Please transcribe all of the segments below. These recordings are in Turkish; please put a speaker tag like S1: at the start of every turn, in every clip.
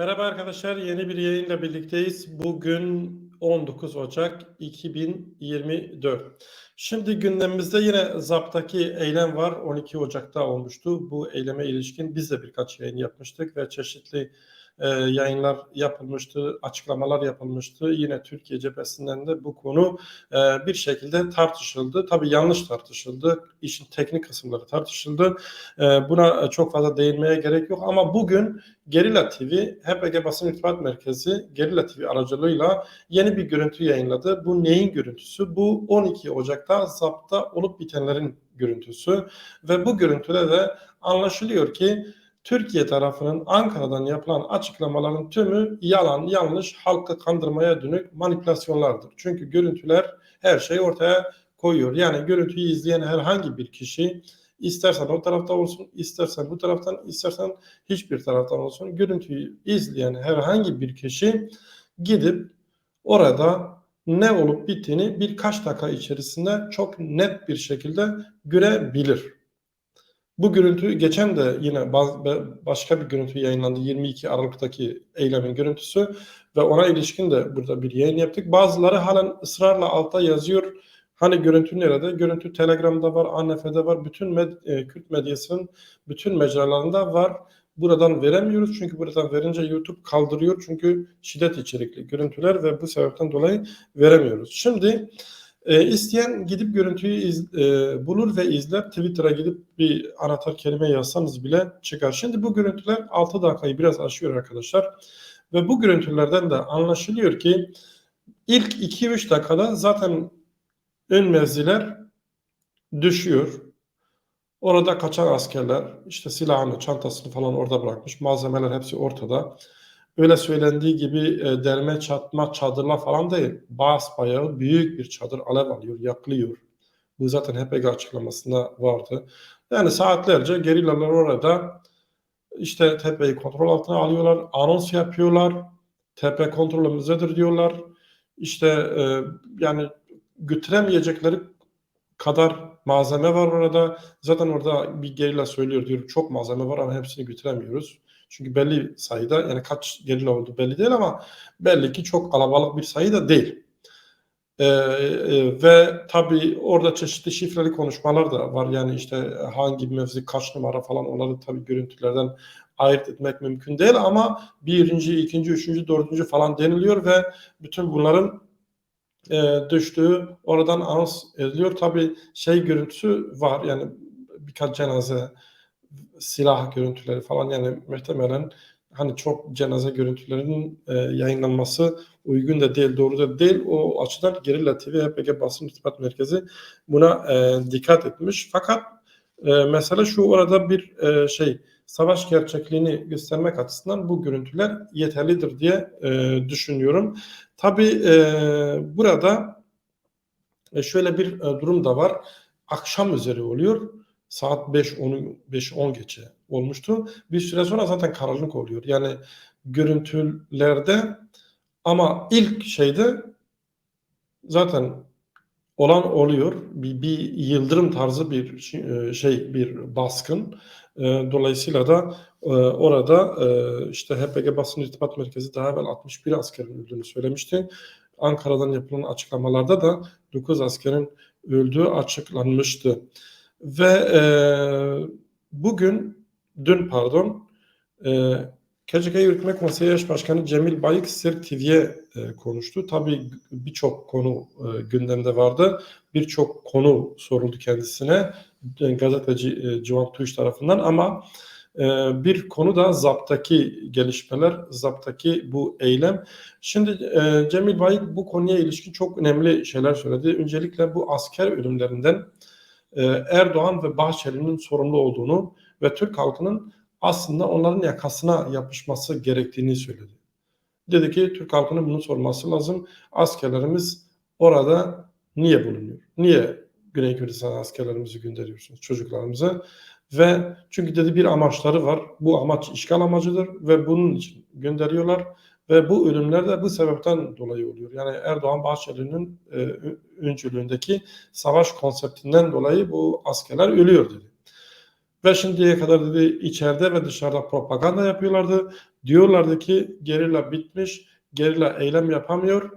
S1: Merhaba arkadaşlar, yeni bir yayınla birlikteyiz. Bugün 19 Ocak 2024. Şimdi gündemimizde yine ZAP'taki eylem var. 12 Ocak'ta olmuştu. Bu eyleme ilişkin biz de birkaç yayın yapmıştık ve çeşitli e, yayınlar yapılmıştı, açıklamalar yapılmıştı. Yine Türkiye cephesinden de bu konu e, bir şekilde tartışıldı. Tabii yanlış tartışıldı. İşin teknik kısımları tartışıldı. E, buna çok fazla değinmeye gerek yok ama bugün Gerilla TV, HPG Basın İrtibat Merkezi Gerilla TV aracılığıyla yeni bir görüntü yayınladı. Bu neyin görüntüsü? Bu 12 Ocak'ta ZAP'ta olup bitenlerin görüntüsü ve bu görüntüde de anlaşılıyor ki Türkiye tarafının Ankara'dan yapılan açıklamaların tümü yalan, yanlış, halkı kandırmaya dönük manipülasyonlardır. Çünkü görüntüler her şeyi ortaya koyuyor. Yani görüntüyü izleyen herhangi bir kişi istersen o tarafta olsun, istersen bu taraftan, istersen hiçbir taraftan olsun görüntüyü izleyen herhangi bir kişi gidip orada ne olup bittiğini birkaç dakika içerisinde çok net bir şekilde görebilir. Bu görüntü geçen de yine başka bir görüntü yayınlandı 22 Aralık'taki eylemin görüntüsü ve ona ilişkin de burada bir yayın yaptık. Bazıları halen ısrarla alta yazıyor. Hani görüntü nerede? Görüntü Telegram'da var, ANF'de var. Bütün med e, Kürt medyasının bütün mecralarında var. Buradan veremiyoruz çünkü buradan verince YouTube kaldırıyor çünkü şiddet içerikli görüntüler ve bu sebepten dolayı veremiyoruz. Şimdi e, isteyen gidip görüntüyü iz, e, bulur ve izler. Twitter'a gidip bir anahtar kelime yazsanız bile çıkar. Şimdi bu görüntüler 6 dakikayı biraz aşıyor arkadaşlar. Ve bu görüntülerden de anlaşılıyor ki ilk 2-3 dakikada zaten ön mevziler düşüyor. Orada kaçan askerler işte silahını, çantasını falan orada bırakmış. Malzemeler hepsi ortada öyle söylendiği gibi e, derme çatma çadırla falan değil. Bas bayağı büyük bir çadır alev alıyor, yakılıyor. Bu zaten HPG açıklamasında vardı. Yani saatlerce gerillalar orada işte tepeyi kontrol altına alıyorlar, anons yapıyorlar. Tepe kontrolümüzdedir diyorlar. İşte e, yani götüremeyecekleri kadar malzeme var orada. Zaten orada bir gerilla söylüyor diyor çok malzeme var ama hepsini götüremiyoruz. Çünkü belli sayıda yani kaç gerilla oldu belli değil ama belli ki çok kalabalık bir sayı da değil. Ee, e, ve tabii orada çeşitli şifreli konuşmalar da var. Yani işte hangi mevzi kaç numara falan onları tabii görüntülerden ayırt etmek mümkün değil ama birinci, ikinci, üçüncü, dördüncü falan deniliyor ve bütün bunların e, düştüğü oradan anons ediliyor. Tabii şey görüntüsü var yani birkaç cenaze silah görüntüleri falan yani muhtemelen hani çok cenaze görüntülerinin e, yayınlanması uygun da değil, doğru da değil. O açıdan Gerilla TV, HPG Basın İrtibat Merkezi buna e, dikkat etmiş. Fakat e, mesela şu orada bir e, şey savaş gerçekliğini göstermek açısından bu görüntüler yeterlidir diye e, düşünüyorum. Tabi e, burada e, şöyle bir e, durum da var. Akşam üzeri oluyor saat 5 10 5 10 geçe olmuştu. Bir süre sonra zaten karanlık oluyor. Yani görüntülerde ama ilk şeyde zaten olan oluyor. Bir, bir yıldırım tarzı bir e, şey bir baskın. E, dolayısıyla da e, orada işte HPG Basın İrtibat Merkezi daha evvel 61 askerin öldüğünü söylemişti. Ankara'dan yapılan açıklamalarda da 9 askerin öldüğü açıklanmıştı. Ve bugün, dün pardon, KCK Yürütme Konseyi Eş Başkanı Cemil Bayık Sır TV'ye e, konuştu. Tabii birçok konu e, gündemde vardı. Birçok konu soruldu kendisine e, gazeteci e, Civan Tuğuş tarafından ama e, bir konu da ZAP'taki gelişmeler, ZAP'taki bu eylem. Şimdi e, Cemil Bayık bu konuya ilişkin çok önemli şeyler söyledi. Öncelikle bu asker ölümlerinden e, Erdoğan ve Bahçeli'nin sorumlu olduğunu ve Türk halkının aslında onların yakasına yapışması gerektiğini söyledi. Dedi ki Türk halkının bunu sorması lazım. Askerlerimiz orada niye bulunuyor? Niye Güney Kürdistan askerlerimizi gönderiyorsunuz çocuklarımızı? Ve çünkü dedi bir amaçları var. Bu amaç işgal amacıdır ve bunun için gönderiyorlar. Ve bu ölümler de bu sebepten dolayı oluyor. Yani Erdoğan Bahçeli'nin e, öncülüğündeki savaş konseptinden dolayı bu askerler ölüyor dedi. Ve şimdiye kadar dedi içeride ve dışarıda propaganda yapıyorlardı. Diyorlardı ki gerilla bitmiş, gerilla eylem yapamıyor.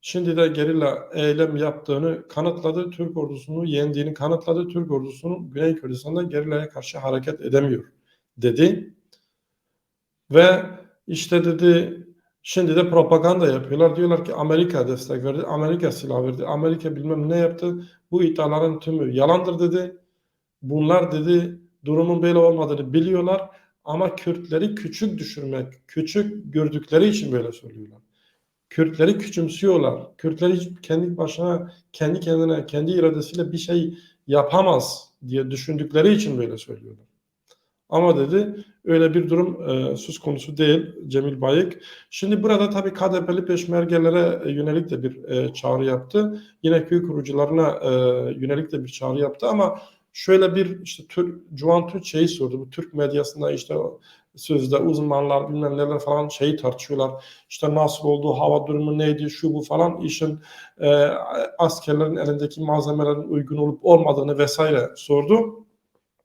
S1: Şimdi de gerilla eylem yaptığını kanıtladı. Türk ordusunu yendiğini kanıtladı. Türk ordusunun Güney Kürdistan'da gerillaya karşı hareket edemiyor dedi. Ve işte dedi şimdi de propaganda yapıyorlar. Diyorlar ki Amerika destek verdi. Amerika silah verdi. Amerika bilmem ne yaptı. Bu iddiaların tümü yalandır dedi. Bunlar dedi durumun böyle olmadığını biliyorlar ama Kürtleri küçük düşürmek, küçük gördükleri için böyle söylüyorlar. Kürtleri küçümsüyorlar. Kürtler hiç kendi başına, kendi kendine, kendi iradesiyle bir şey yapamaz diye düşündükleri için böyle söylüyorlar. Ama dedi öyle bir durum e, söz konusu değil Cemil Bayık. Şimdi burada tabii KDP'li peşmergelere e, yönelik de bir e, çağrı yaptı. Yine köy kurucularına e, yönelik de bir çağrı yaptı ama şöyle bir işte Türk Cuan Türk şeyi sordu. Bu Türk medyasında işte sözde uzmanlar bilmem neler falan şeyi tartışıyorlar. İşte nasıl oldu, hava durumu neydi, şu bu falan işin e, askerlerin elindeki malzemelerin uygun olup olmadığını vesaire sordu.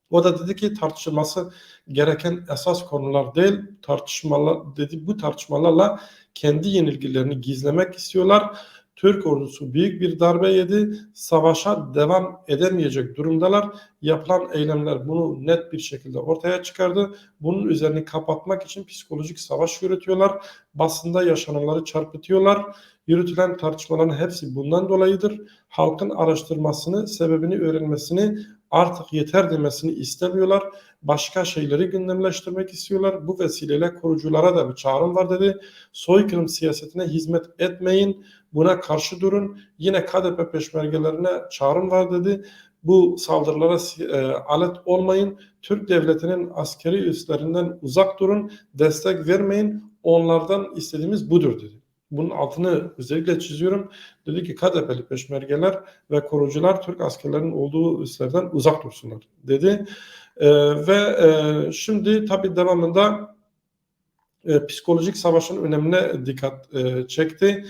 S1: O da dedi ki tartışılması gereken esas konular değil, tartışmalar dedi bu tartışmalarla kendi yenilgilerini gizlemek istiyorlar. Türk ordusu büyük bir darbe yedi. Savaşa devam edemeyecek durumdalar. Yapılan eylemler bunu net bir şekilde ortaya çıkardı. Bunun üzerini kapatmak için psikolojik savaş yürütüyorlar. Basında yaşananları çarpıtıyorlar. Yürütülen tartışmaların hepsi bundan dolayıdır. Halkın araştırmasını, sebebini öğrenmesini artık yeter demesini istemiyorlar. Başka şeyleri gündemleştirmek istiyorlar. Bu vesileyle kuruculara da bir çağrım var dedi. Soykırım siyasetine hizmet etmeyin. Buna karşı durun. Yine KDP peşmergelerine çağrım var dedi. Bu saldırılara e, alet olmayın. Türk devletinin askeri üslerinden uzak durun. Destek vermeyin. Onlardan istediğimiz budur dedi. Bunun altını özellikle çiziyorum. Dedi ki KDP'li peşmergeler ve korucular Türk askerlerinin olduğu üslerden uzak dursunlar dedi. E, ve e, şimdi tabii devamında e, psikolojik savaşın önemine dikkat e, çekti.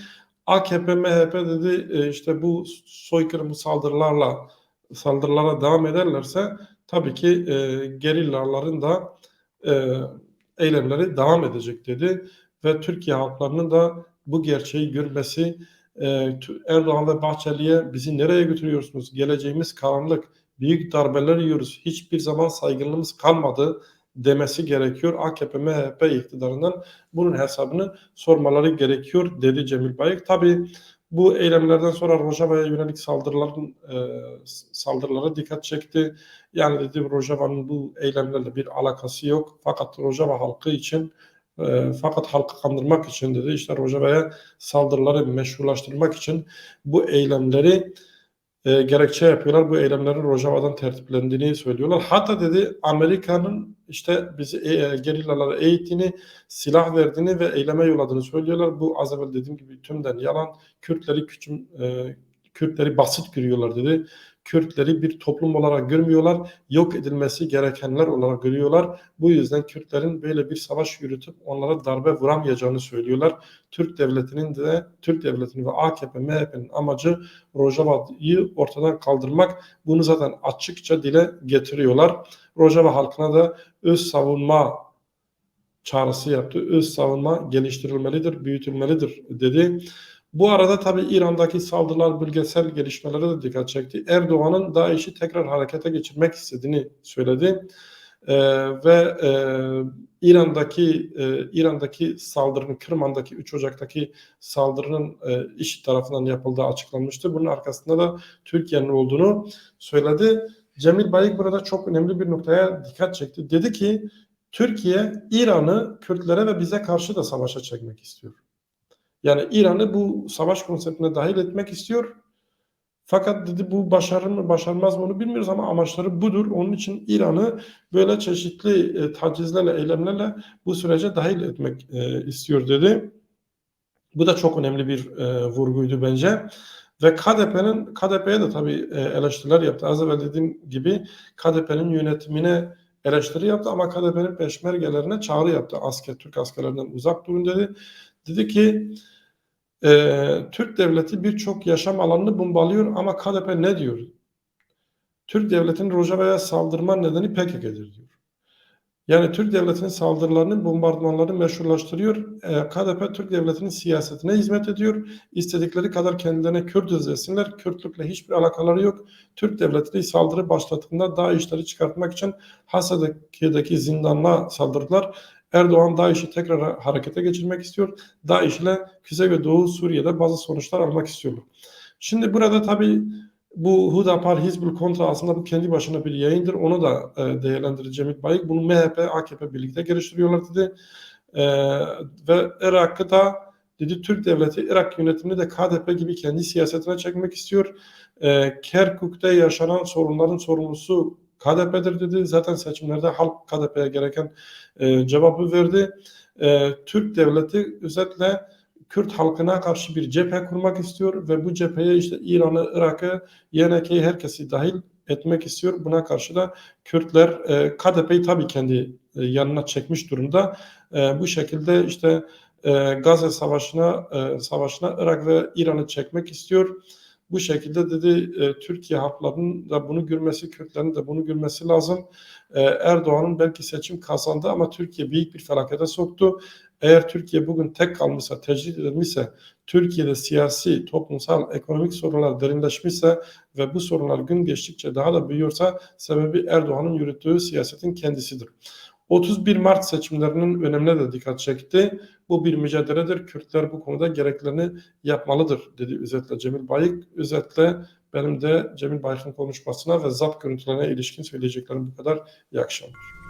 S1: AKP, MHP dedi e, işte bu soykırım saldırılarla saldırılara devam ederlerse tabii ki e, gerillaların da e, eylemleri devam edecek dedi ve Türkiye halklarının da bu gerçeği görmesi e, Erdoğan ve Bahçeli'ye bizi nereye götürüyorsunuz? Geleceğimiz karanlık, büyük darbeler yiyoruz. Hiçbir zaman saygınlığımız kalmadı demesi gerekiyor. AKP, MHP iktidarından bunun hesabını sormaları gerekiyor dedi Cemil Bayık. Tabii bu eylemlerden sonra Rojava'ya yönelik saldırıların e, saldırılara dikkat çekti. Yani dedi Rojava'nın bu eylemlerle bir alakası yok. Fakat Rojava halkı için e, fakat halkı kandırmak için dedi işte Rojava'ya saldırıları meşrulaştırmak için bu eylemleri e, gerekçe yapıyorlar. Bu eylemlerin Rojava'dan tertiplendiğini söylüyorlar. Hatta dedi Amerika'nın işte bizi e, gerillaları eğittiğini, silah verdiğini ve eyleme yolladığını söylüyorlar. Bu az evvel dediğim gibi tümden yalan. Kürtleri küçüm, e, Kürtleri basit görüyorlar dedi. Kürtleri bir toplum olarak görmüyorlar. Yok edilmesi gerekenler olarak görüyorlar. Bu yüzden Kürtlerin böyle bir savaş yürütüp onlara darbe vuramayacağını söylüyorlar. Türk devletinin de Türk devletinin ve AKP, MHP'nin amacı Rojava'yı ortadan kaldırmak. Bunu zaten açıkça dile getiriyorlar. Rojava halkına da öz savunma çağrısı yaptı. Öz savunma geliştirilmelidir, büyütülmelidir dedi. Bu arada tabi İran'daki saldırılar bölgesel gelişmelere de dikkat çekti. Erdoğan'ın DAEŞ'i tekrar harekete geçirmek istediğini söyledi. Ee, ve e, İran'daki e, İran'daki saldırının Kırman'daki 3 Ocak'taki saldırının e, IŞİD tarafından yapıldığı açıklanmıştı. Bunun arkasında da Türkiye'nin olduğunu söyledi. Cemil Bayık burada çok önemli bir noktaya dikkat çekti. Dedi ki Türkiye İran'ı Kürtlere ve bize karşı da savaşa çekmek istiyor. Yani İran'ı bu savaş konseptine dahil etmek istiyor. Fakat dedi bu başarır mı başarmaz mı onu bilmiyoruz ama amaçları budur. Onun için İran'ı böyle çeşitli e, tacizlerle, eylemlerle bu sürece dahil etmek e, istiyor dedi. Bu da çok önemli bir e, vurguydu bence. Ve KDP'nin KDP'ye de tabii e, eleştiriler yaptı. Az evvel dediğim gibi KDP'nin yönetimine eleştiri yaptı ama KDP'nin peşmergelerine çağrı yaptı. Asker, Türk askerlerinden uzak durun dedi. Dedi ki e, Türk devleti birçok yaşam alanını bombalıyor ama KDP ne diyor? Türk devletinin Rojava'ya saldırma nedeni PKK'dir diyor. Yani Türk devletinin saldırılarını, bombardımanlarını meşrulaştırıyor. Eee, KDP Türk devletinin siyasetine hizmet ediyor. İstedikleri kadar kendilerine Kürt desinler. Kürtlükle hiçbir alakaları yok. Türk devleti saldırı başlattığında DAEŞ'leri çıkartmak için Hasadeki'deki zindanına saldırdılar. Erdoğan DAEŞ'i tekrar harekete geçirmek istiyor. DAEŞ ile Kuzey ve Doğu Suriye'de bazı sonuçlar almak istiyorlar. Şimdi burada tabii bu Hudapar Hizbul Kontra aslında bu kendi başına bir yayındır. Onu da e, değerlendirir Cemil Bayık. Bunu MHP, AKP birlikte geliştiriyorlar dedi. E, ve Irak'ı da dedi Türk devleti Irak yönetimini de KDP gibi kendi siyasetine çekmek istiyor. E, Kerkuk'ta yaşanan sorunların sorumlusu KDP'dir dedi. Zaten seçimlerde halk KDP'ye gereken e, cevabı verdi. E, Türk devleti özetle Kürt halkına karşı bir cephe kurmak istiyor ve bu cepheye işte İran'ı, Irak'ı, YNK'yi herkesi dahil etmek istiyor. Buna karşı da Kürtler e, KDP'yi tabii kendi e, yanına çekmiş durumda. E, bu şekilde işte e, Gazze Savaşı'na e, savaşına Irak ve İran'ı çekmek istiyor. Bu şekilde dedi e, Türkiye halklarının da bunu görmesi, Kürtlerin de bunu görmesi lazım. E, Erdoğan'ın belki seçim kazandı ama Türkiye büyük bir felakete soktu. Eğer Türkiye bugün tek kalmışsa, tecrit edilmişse, Türkiye'de siyasi, toplumsal, ekonomik sorunlar derinleşmişse ve bu sorunlar gün geçtikçe daha da büyüyorsa sebebi Erdoğan'ın yürüttüğü siyasetin kendisidir. 31 Mart seçimlerinin önemine de dikkat çekti. Bu bir mücadeledir. Kürtler bu konuda gereklerini yapmalıdır dedi özetle Cemil Bayık. Özetle benim de Cemil Bayık'ın konuşmasına ve ZAP görüntülerine ilişkin söyleyeceklerim bu kadar. İyi akşamlar.